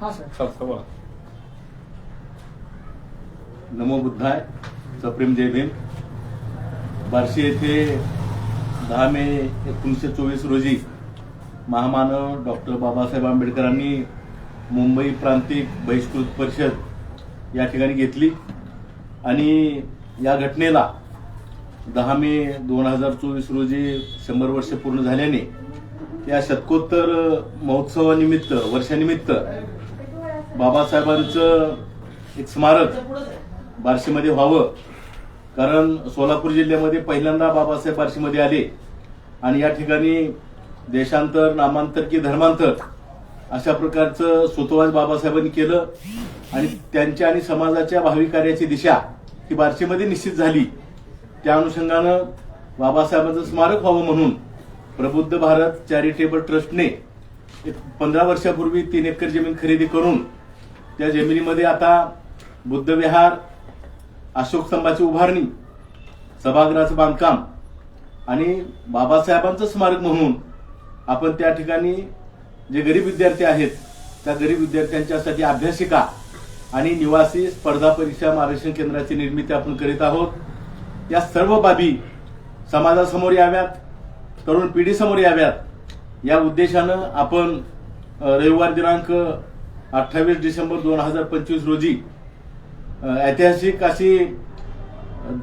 हा सर. सभा नमो बुद्धाय सप्रेम जय भीम. बार्शी येथे दहा मे एकोणीसशे चोवीस रोजी महामानव डॉक्टर बाबासाहेब आंबेडकरांनी मुंबई प्रांतिक बहिष्कृत परिषद या ठिकाणी घेतली आणि या घटनेला दहा मे दोन हजार चोवीस रोजी शंभर वर्ष पूर्ण झाल्याने या शतकोत्तर महोत्सवानिमित्त वर्षानिमित्त बाबासाहेबांचं एक स्मारक बार्शीमध्ये व्हावं. कारण सोलापूर जिल्ह्यामध्ये पहिल्यांदा बाबासाहेब बार्शीमध्ये आले. आणि या ठिकाणी देशांतर नामांतर की धर्मांतर अशा प्रकारचं सुतोवास बाबासाहेबांनी केलं. आणि त्यांच्या आणि समाजाच्या भावी कार्याची दिशा ही बार्शीमध्ये निश्चित झाली. त्या अनुषंगानं बाबासाहेबांचं स्मारक व्हावं म्हणून प्रबुद्ध भारत चॅरिटेबल ट्रस्टने एक पंधरा वर्षापूर्वी तीन एकर जमीन खरेदी करून त्या जमिनीमध्ये आता बुद्धविहार अशोक स्तंभाची उभारणी सभागृहाचं बांधकाम आणि बाबासाहेबांचं स्मारक म्हणून आपण त्या ठिकाणी जे गरीब विद्यार्थी आहेत त्या गरीब विद्यार्थ्यांच्यासाठी अभ्यासिका आणि निवासी स्पर्धा परीक्षा मार्गदर्शन केंद्राची निर्मिती आपण करीत आहोत. या सर्व बाबी समाजासमोर याव्यात तरुण पिढीसमोर याव्यात. या उद्देशानं आपण रविवार दिनांक अठ्ठावीस डिसेंबर दोन हजार पंचवीस रोजी ऐतिहासिक अशी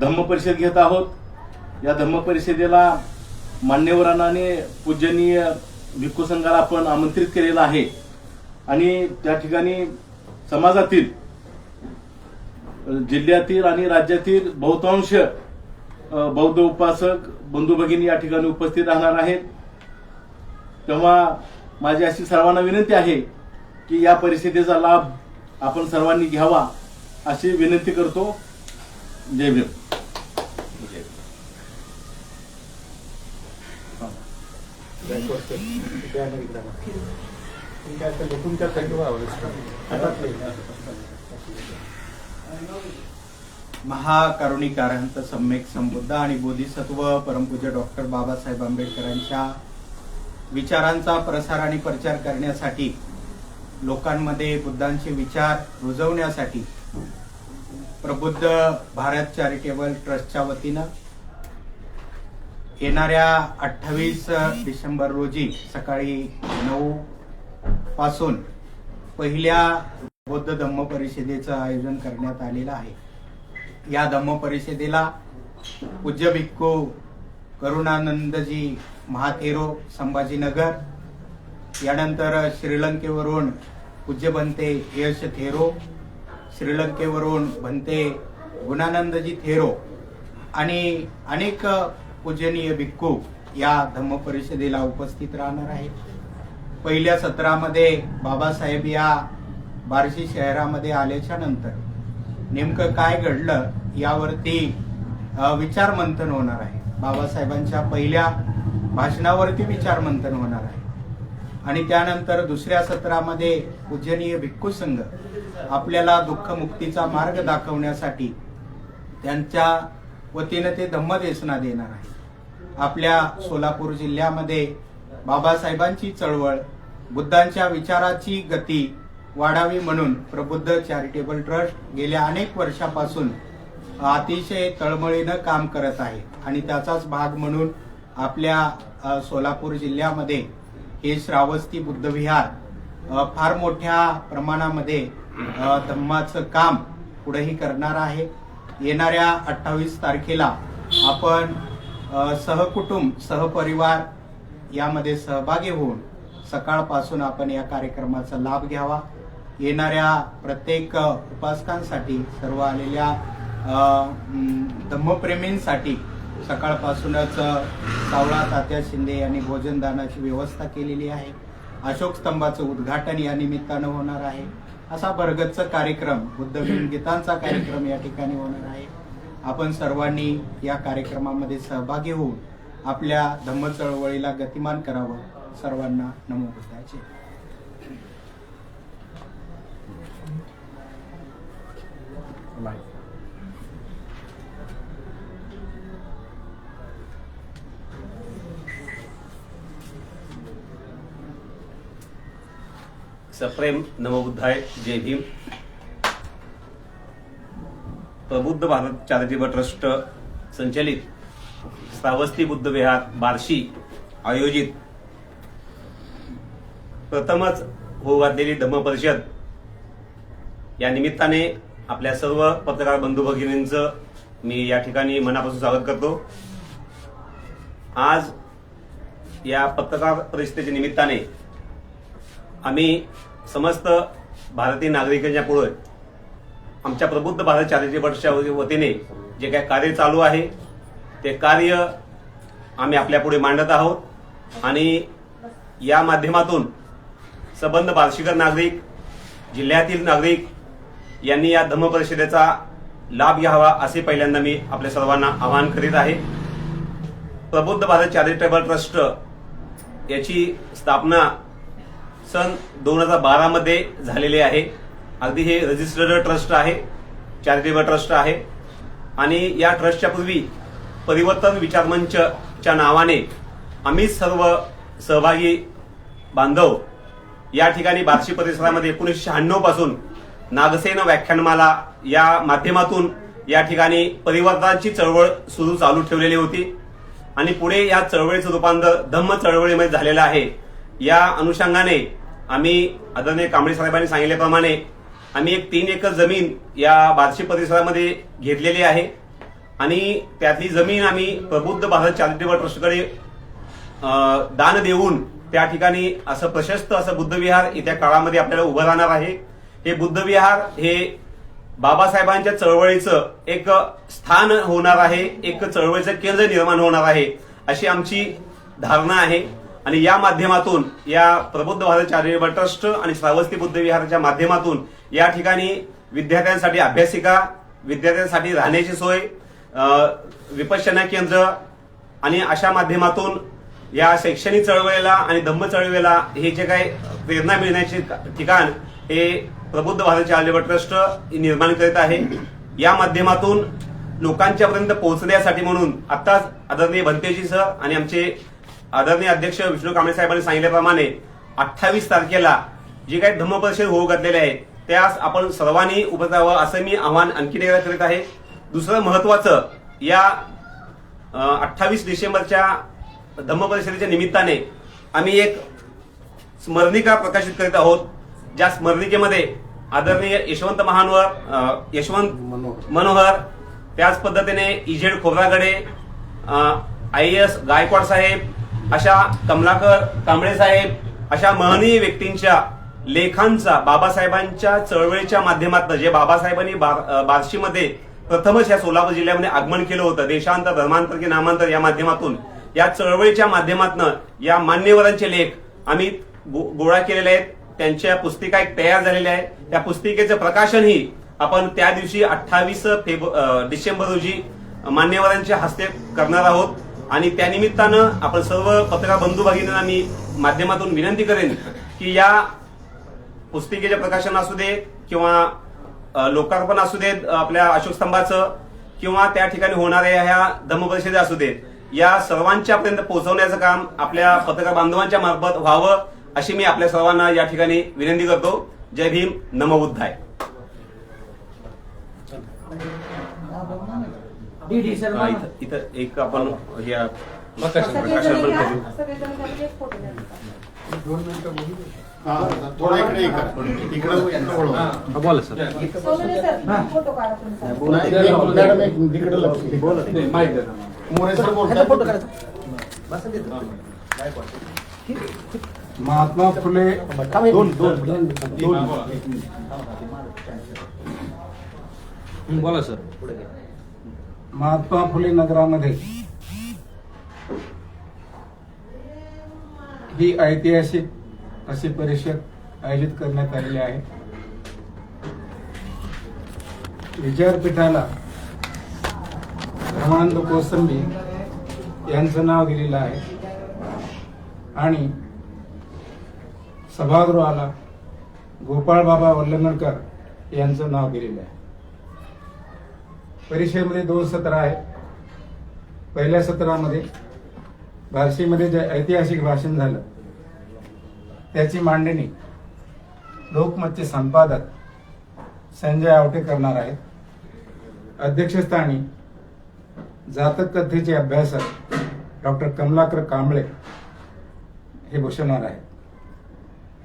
धम्म परिषद घेत आहोत. या धम्म परिषदेला मान्यवरांना आणि पूजनीय भिक्खू संघाला आपण आमंत्रित केलेलं आहे. आणि त्या ठिकाणी समाजातील जिल्ह्यातील आणि राज्यातील बहुतांश बौद्ध उपासक बंधू भगिनी या ठिकाणी उपस्थित राहणार आहेत. तेव्हा माझी अशी सर्वांना विनंती आहे की या परिषदेचा लाभ आपण सर्वांनी घ्यावा अशी विनंती करतो. जय भीम. महाकारुणिकारहंत सम्यक संबुद्ध आणि बोधिसत्व परमपूज्य डॉक्टर बाबासाहेब आंबेडकरांच्या विचारांचा प्रसार आणि प्रचार करण्यासाठी लोकांमध्ये बुद्धांचे विचार रुजवण्यासाठी प्रबुद्ध भारत चॅरिटेबल ट्रस्टच्या वतीनं येणाऱ्या अठ्ठावीस डिसेंबर रोजी सकाळी नऊ पासून पहिल्या बौद्ध धम्म परिषदेचं आयोजन करण्यात आलेलं आहे. या धम्म परिषदेला पूज्य भिक्खू करुणानंदजी महाथेरो संभाजीनगर यानंतर श्रीलंकेवरून पूज्य बनते यश थेरो श्रीलंकेवरून बनते गुणानंदजी थेरो आणि अनेक पूजनीय भिक्खू या धम्म परिषदेला उपस्थित राहणार आहेत. पहिल्या सत्रामध्ये बाबासाहेब या बार्शी शहरामध्ये आल्याच्यानंतर नेमकं काय घडलं यावरती विचारमंथन होणार आहे. बाबासाहेबांच्या पहिल्या भाषणावरती विचारमंथन होणार आहे. आणि त्यानंतर दुसऱ्या सत्रामध्ये पूजनीय भिक्खू संघ आपल्याला दुःखमुक्तीचा मार्ग दाखवण्यासाठी त्यांच्या वतीनं ते धम्मदेसना देणार आहे. आपल्या सोलापूर जिल्ह्यामध्ये बाबासाहेबांची चळवळ बुद्धांच्या विचाराची गती वाढावी म्हणून प्रबुद्ध चॅरिटेबल ट्रस्ट गेल्या अनेक वर्षापासून अतिशय तळमळीनं काम करत आहे. आणि त्याचाच भाग म्हणून आपल्या सोलापूर जिल्ह्यामध्ये हे श्रावस्ती बुद्धविहार फार मोठ्या प्रमाणामध्ये धम्माचं काम पुढेही करणार आहे. येणाऱ्या अठ्ठावीस तारखेला आपण सहकुटुंब सहपरिवार यामध्ये सहभागी होऊन सकाळपासून आपण या कार्यक्रमाचा लाभ घ्यावा. येणाऱ्या प्रत्येक उपासकांसाठी सर्व आलेल्या धम्मप्रेमींसाठी सकाळपासूनच सावळा तात्या शिंदे यांनी भोजनदानाची व्यवस्था केलेली आहे. अशोक स्तंभाचं उद्घाटन या निमित्तानं होणार आहे. असा भरगच्च कार्यक्रम बुद्ध गीतांचा कार्यक्रम या ठिकाणी होणार आहे. आपण सर्वांनी या कार्यक्रमामध्ये सहभागी होऊन आपल्या धम्म चळवळीला गतिमान करावं. सर्वांना नमो बुद्धाचे सप्रेम नवबुद्धाय जय भीम. प्रबुद्ध भारत चॅरिटेबल ट्रस्ट संचलित श्रावस्ती बुद्ध विहार बार्शी आयोजित. प्रथमच होऊ घातलेली धम्म परिषद. या निमित्ताने आपल्या सर्व पत्रकार बंधू भगिनींचं मी या ठिकाणी मनापासून स्वागत करतो. आज या पत्रकार परिषदेच्या निमित्ताने आम्ही समस्त भारतीय नागरिकांच्या पुढे आमच्या प्रबुद्ध भारत चॅरिटेबलच्या वतीने जे काही कार्य चालू आहे ते कार्य आम्ही आपल्यापुढे मांडत आहोत. आणि या माध्यमातून सबंध बार्शीकर नागरिक जिल्ह्यातील नागरिक यांनी या धम्म परिषदेचा लाभ घ्यावा असे पहिल्यांदा मी आपल्या सर्वांना आवाहन करीत आहे. प्रबुद्ध भारत चॅरिटेबल ट्रस्ट याची स्थापना सन दोन हजार बारा मध्ये आहे. अगदी हे रजिस्टर्ड ट्रस्ट आहे चॅरिटेबल ट्रस्ट आहे. आणि या ट्रस्टच्या पूर्वी परिवर्तन विचार मंचच्या नावाने आम्ही सर्व सहभागी बांधव या ठिकाणी बार्शी परिसरामध्ये एकोणीसशे शहाण्णवपासून नागसेन व्याख्यानमाला या माध्यमातून या ठिकाणी परिवर्तनाची चळवळ सुरू चालू ठेवलेली होती. आणि पुढे या चळवळीचं रूपांतर धम्म चळवळीमध्ये झालेलं आहे. या अनुषंगाने आम्ही आदरणीय कांबळे साहेबांनी सांगितल्याप्रमाणे आम्ही एक तीन एकर जमीन या बार्शी परिसरामध्ये घेतलेली आहे. आणि त्यातली जमीन आम्ही प्रबुद्ध भारत चॅरिटेबल ट्रस्टकडे दान देऊन त्या ठिकाणी असं प्रशस्त असं बुद्धविहार येत्या काळामध्ये आपल्याला उभं राहणार आहे. हे बुद्धविहार हे बाबासाहेबांच्या चळवळीचं एक स्थान होणार आहे एक चळवळीचं केंद्र निर्माण होणार आहे अशी आमची धारणा आहे. आणि या माध्यमातून या प्रबुद्ध भारत चॅरिटेबल ट्रस्ट आणि श्रावस्ती बुद्ध विहाराच्या माध्यमातून या ठिकाणी विद्यार्थ्यांसाठी अभ्यासिका विद्यार्थ्यांसाठी राहण्याची सोय अ, विपश्यना केंद्र आणि अशा माध्यमातून या शैक्षणिक चळवळीला आणि धम्म चळवळीला हे जे काही प्रेरणा मिळण्याचे ठिकाण हे प्रबुद्ध भारत चॅरिटेबल ट्रस्ट निर्माण करीत आहे. या माध्यमातून लोकांच्या पर्यंत पोहोचण्यासाठी म्हणून आताच आदरणीय भंतेजी सर आणि आमचे आदरणीय अध्यक्ष विष्णू कांबळे साहेबांनी सांगितल्याप्रमाणे अठ्ठावीस तारखेला जे काही धम्मपरिषद होऊ घातलेले आहे त्यास आपण सर्वांनी उपस्थित राहावं असं मी आव्हान आणखी एकदा करीत आहे. दुसरं महत्वाचं या अठ्ठावीस डिसेंबरच्या धम्म परिषदेच्या निमित्ताने आम्ही एक स्मरणिका प्रकाशित करीत आहोत ज्या स्मरणिकेमध्ये आदरणीय यशवंत महानवर यशवंत मनोहर त्याच पद्धतीने E Z Khobragade I S Gaikwad साहेब अशा कमलाकर कांबळे साहेब अशा महनीय व्यक्तींच्या लेखांचा बाबासाहेबांच्या चळवळीच्या माध्यमातून जे बाबासाहेबांनी बार- बार्शीमध्ये प्रथमच या सोलापूर जिल्ह्यामध्ये आगमन केलं होतं देशांतर धर्मांतर की नामांतर या माध्यमातून या चळवळीच्या माध्यमातून या मान्यवरांचे लेख आम्ही गो- गोळा केलेले आहेत त्यांच्या पुस्तिका एक तयार झालेल्या आहे त्या पुस्तिकेचं प्रकाशनही आपण त्या दिवशी अठ्ठावीस फेब्रु डिसेंबर रोजी मान्यवरांच्या हस्ते करणार आहोत. आणि त्या निमित्तानं आपण सर्व पत्रकार बंधू भगिनींना मी माध्यमातून विनंती करेन की या पुस्तिकेचे प्रकाशन असू दे किंवा लोकार्पण असू देत आपल्या अशोक स्तंभाचं किंवा त्या ठिकाणी होणाऱ्या ह्या धम्मपरिषदे असू देत या सर्वांच्या पर्यंत पोहोचवण्याचं काम आपल्या पत्रकार बांधवांच्या मार्फत व्हावं अशी मी आपल्या सर्वांना या ठिकाणी विनंती करतो. जय भीम नमबुद्धाय डीडी इथं- इथं एक आपण या प्रकाशन प्रकाशन पण करू. हा, थोडं इकडे ये का? इकडं इकडं वळवा. बोला सर. नाही, मॅडम एक तिकडं लक्ष. मोरे महात्मा फुले दोन दोन दोन बोला. सर. महात्मा फुले नगरामध्ये. ही ऐतिहासिक अशी परिषद आयोजित करण्यात आलेली आहे. विचारपीठाला धर्मानंद कोसंबी यांचं नाव दिलेलं आहे. आणि सभागृहाला गोपाळ बाबा वल्लंगणकर यांचं नाव दिलेलं आहे. परीक्षेमध्ये दोन सत्र आहेत. पहिल्या सत्रामध्ये बार्शीमध्ये जे ऐतिहासिक भाषण झालं त्याची मांडणी लोकमतचे संपादक संजय आवटे करणार आहेत. अध्यक्षस्थानी जातक कथेचे अभ्यासक डॉक्टर कमलाकर कांबळे हे बसवणार आहेत.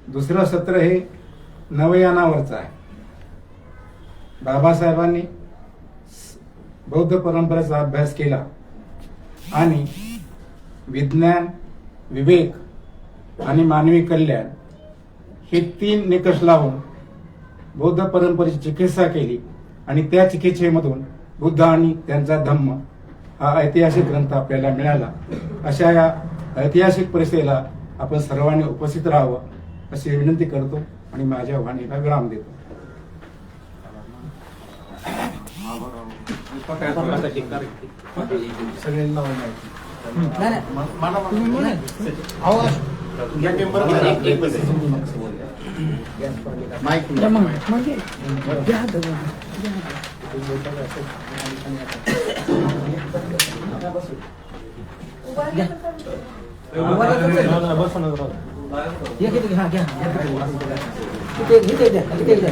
दुसरं सत्र हे नवयानावरचं आहे. बाबासाहेबांनी बौद्ध परंपरेचा अभ्यास केला आणि विज्ञान विवेक आणि मानवी कल्याण हे तीन निकष लावून बौद्ध परंपरेची चिकित्सा केली आणि त्या चिकित्सेमधून बुद्ध आणि त्यांचा धम्म हा ऐतिहासिक ग्रंथ आपल्याला मिळाला. अशा या ऐतिहासिक परिस्थितीला आपण सर्वांनी उपस्थित राहावं अशी विनंती करतो आणि माझ्या वाणीला विराम देतो. सगळ्यांना घ्या किती हा घ्या किती द्या किती द्या.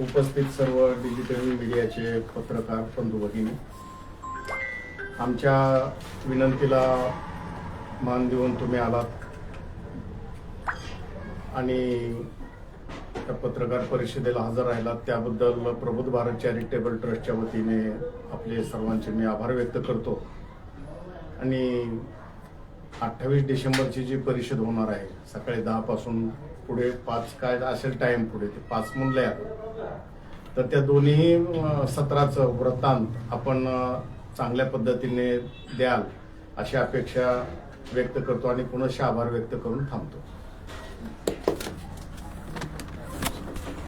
उपस्थित सर्व डिजिटल मीडियाचे पत्रकार बंधू भगिनी आमच्या विनंतीला मान देऊन तुम्ही आलात. आणि त्या पत्रकार परिषदेला हजर राहिलात. त्याबद्दल प्रबुद्ध भारत चॅरिटेबल ट्रस्टच्या वतीने आपले सर्वांचे मी आभार व्यक्त करतो. आणि अठ्ठावीस डिसेंबरची जी परिषद होणार आहे सकाळी दहा पासून पुढे पाच काय असेल टाइम पुढे ते पाच म्हणले तर त्या दोन्ही सत्राचं वृत्तांत आपण चांगल्या पद्धतीने द्याल अशी अपेक्षा व्यक्त करतो आणि पुनश्च आभार व्यक्त करून थांबतो.